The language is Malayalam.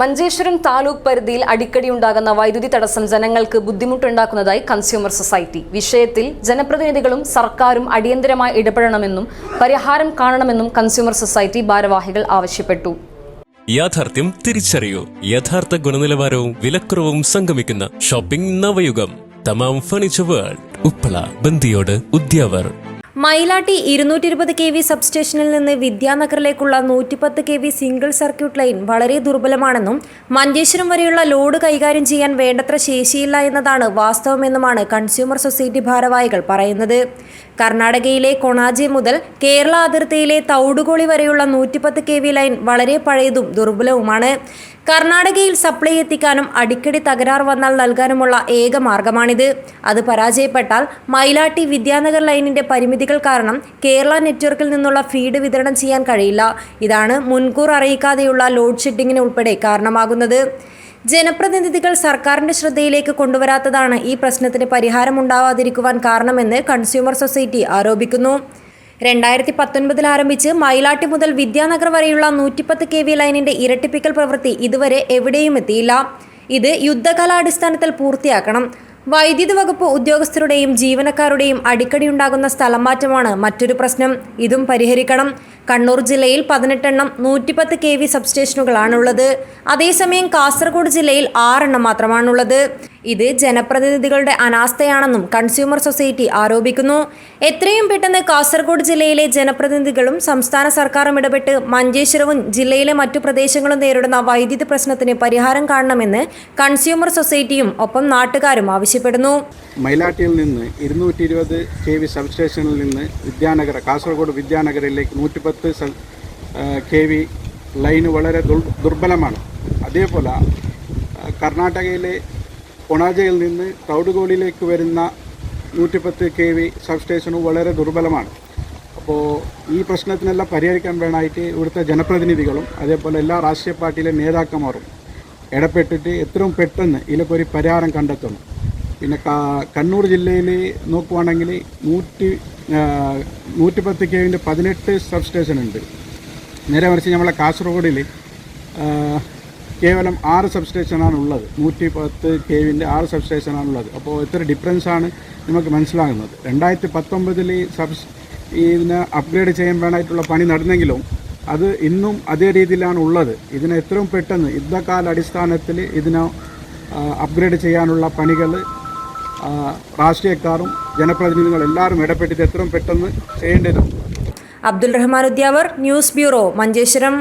മഞ്ചേശ്വരം താലൂക്ക് പരിധിയിൽ അടിക്കടി ഉണ്ടാകുന്ന വൈദ്യുതി തടസ്സം ജനങ്ങൾക്ക് ബുദ്ധിമുട്ടുണ്ടാക്കുന്നതായി കൺസ്യൂമർ സൊസൈറ്റി വിഷയത്തിൽ ജനപ്രതിനിധികളും സർക്കാരും അടിയന്തരമായി ഇടപെടണമെന്നും പരിഹാരം കാണണമെന്നും കൺസ്യൂമർ സൊസൈറ്റി ഭാരവാഹികൾ ആവശ്യപ്പെട്ടു. യാഥാർത്ഥ്യം തിരിച്ചറിയൂ. യഥാർത്ഥ ഗുണനിലവാരവും വിലക്കുറവും സംഗമിക്കുന്ന shopping Navayugam. Thamam furniture world Uppala Bandiyod Udyavar. Mayilatti ഇരുന്നൂറ്റി ഇരുപത് കെ വി സബ്സ്റ്റേഷനിൽ നിന്ന് വിദ്യാനഗറിലേക്കുള്ള നൂറ്റിപ്പത്ത് K V single circuit line വളരെ ദുർബലമാണെന്നും മഞ്ചേശ്വരം വരെയുള്ള ലോഡ് കൈകാര്യം ചെയ്യാൻ വേണ്ടത്ര ശേഷിയില്ല എന്നതാണ് വാസ്തവമെന്നുമാണ് കൺസ്യൂമർ സൊസൈറ്റി ഭാരവാഹികൾ പറയുന്നത്. കർണാടകയിലെ കൊണാജി മുതൽ കേരള അതിർത്തിയിലെ തൗടുകോളി വരെയുള്ള നൂറ്റിപ്പത്ത് കെ വി ലൈൻ വളരെ പഴയതും ദുർബലവുമാണ്. കർണാടകയിൽ സപ്ലൈ എത്തിക്കാനും അടിക്കടി തകരാർ വന്നാൽ നൽകാനുമുള്ള ഏക മാർഗമാണിത്. അത് പരാജയപ്പെട്ടാൽ മൈലാട്ടി വിദ്യാനഗർ ലൈനിന്റെ പരിമിതികൾ കാരണം കേരള നെറ്റ്വർക്കിൽ നിന്നുള്ള ഫീഡ് വിതരണം ചെയ്യാൻ കഴിയില്ല. ഇതാണ് മുൻകൂർ അറിയിക്കാതെയുള്ള ലോഡ് ഷെഡിങ്ങിന് ഉൾപ്പെടെ കാരണമാകുന്നത്. ജനപ്രതിനിധികൾ സർക്കാരിന്റെ ശ്രദ്ധയിലേക്ക് കൊണ്ടുവരാത്തതാണ് ഈ പ്രശ്നത്തിന് പരിഹാരമുണ്ടാവാതിരിക്കുവാൻ കാരണമെന്ന് കൺസ്യൂമർ സൊസൈറ്റി ആരോപിക്കുന്നു. രണ്ടായിരത്തി പത്തൊൻപതിൽ ആരംഭിച്ച് മയിലാട്ടി മുതൽ വിദ്യാനഗർ വരെയുള്ള നൂറ്റിപ്പത്ത് കെ വി ലൈനിന്റെ ഇരട്ടിപ്പിക്കൽ പ്രവൃത്തി ഇതുവരെ എവിടെയും എത്തിയില്ല. ഇത് യുദ്ധകാലാടിസ്ഥാനത്തിൽ പൂർത്തിയാക്കണം. വൈദ്യുതി വകുപ്പ് ഉദ്യോഗസ്ഥരുടെയും ജീവനക്കാരുടെയും അടിക്കടി ഉണ്ടാകുന്ന സ്ഥലം മാറ്റമാണ് മറ്റൊരു പ്രശ്നം. ഇതും പരിഹരിക്കണം. കണ്ണൂർ ജില്ലയിൽ പതിനെട്ടെണ്ണം നൂറ്റിപ്പത്ത് കെ വി സബ്സ്റ്റേഷനുകളാണുള്ളത്. അതേസമയം കാസർഗോഡ് ജില്ലയിൽ ആറെണ്ണം മാത്രമാണുള്ളത്. ഇത് ജനപ്രതിനിധികളുടെ അനാസ്ഥയാണെന്നും കൺസ്യൂമർ സൊസൈറ്റി ആരോപിക്കുന്നു. എത്രയും പെട്ടെന്ന് കാസർഗോഡ് ജില്ലയിലെ ജനപ്രതിനിധികളും സംസ്ഥാന സർക്കാരും ഇടപെട്ട് മഞ്ചേശ്വരവും ജില്ലയിലെ മറ്റു പ്രദേശങ്ങളും നേരിടുന്ന വൈദ്യുതി പ്രശ്നത്തിന് പരിഹാരം കാണണമെന്ന് കൺസ്യൂമർ സൊസൈറ്റിയും ഒപ്പം നാട്ടുകാരും ആവശ്യപ്പെടുന്നു. മൈലാട്ടിയിൽ നിന്ന് ഇരുന്നൂറ്റി ഇരുപത് കെ വി സബ്സ്റ്റേഷനിൽ നിന്ന് വിദ്യാനഗർ കാസർഗോഡ് വിദ്യാനഗറിലേക്ക് നൂറ്റിപ്പത്ത് കെ വി ലൈന് വളരെ ദുർ- ദുർബലമാണ്. അതേപോലെ കർണാടകയിലെ കൊണാജയിൽ നിന്ന് തൗടുകോളിലേക്ക് വരുന്ന നൂറ്റിപ്പത്ത് കെ വി സബ്സ്റ്റേഷനും വളരെ ദുർബലമാണ്. അപ്പോൾ ഈ പ്രശ്നത്തിനെല്ലാം പരിഹരിക്കാൻ വേണമായിട്ട് ഇവിടുത്തെ ജനപ്രതിനിധികളും അതേപോലെ എല്ലാ രാഷ്ട്രീയ പാർട്ടിയിലെ നേതാക്കന്മാരും ഇടപെട്ടിട്ട് എത്രയും പെട്ടെന്ന് ഇതിലൊക്കെ ഒരു പരിഹാരം കണ്ടെത്തണം. പിന്നെ കണ്ണൂർ ജില്ലയിൽ നോക്കുവാണെങ്കിൽ നൂറ്റി നൂറ്റിപ്പത്ത് കെ വിന്റെ പതിനെട്ട് സബ് ഉണ്ട് നേരെ മറിച്ച് നമ്മളെ കാസർഗോഡിൽ കേവലം ആറ് സബ്സ്റ്റേഷനാണ് ഉള്ളത്. നൂറ്റി പത്ത് കെവിന്റെ ആറ് സബ്സ്റ്റേഷനാണ് സ്റ്റേഷനാണുള്ളത് അപ്പോൾ എത്ര ആണ് നമുക്ക് മനസ്സിലാകുന്നത്. രണ്ടായിരത്തി പത്തൊമ്പതിൽ സബ് ഇതിനെ അപ്ഗ്രേഡ് ചെയ്യാൻ വേണ്ടിയിട്ടുള്ള പണി നടന്നെങ്കിലും അത് ഇന്നും അതേ രീതിയിലാണ് ഉള്ളത്. ഇതിനെ എത്രയും പെട്ടെന്ന് യുദ്ധകാല അടിസ്ഥാനത്തിൽ ഇതിനെ അപ്ഗ്രേഡ് ചെയ്യാനുള്ള പണികൾ രാഷ്ട്രീയക്കാരും ജനപ്രതിനിധികളും എല്ലാവരും ഇടപെട്ടിട്ട് എത്രയും പെട്ടെന്ന് ചെയ്യേണ്ടതുണ്ട്. Abdul Rahman Udyavar news bureau Manjeshwaram.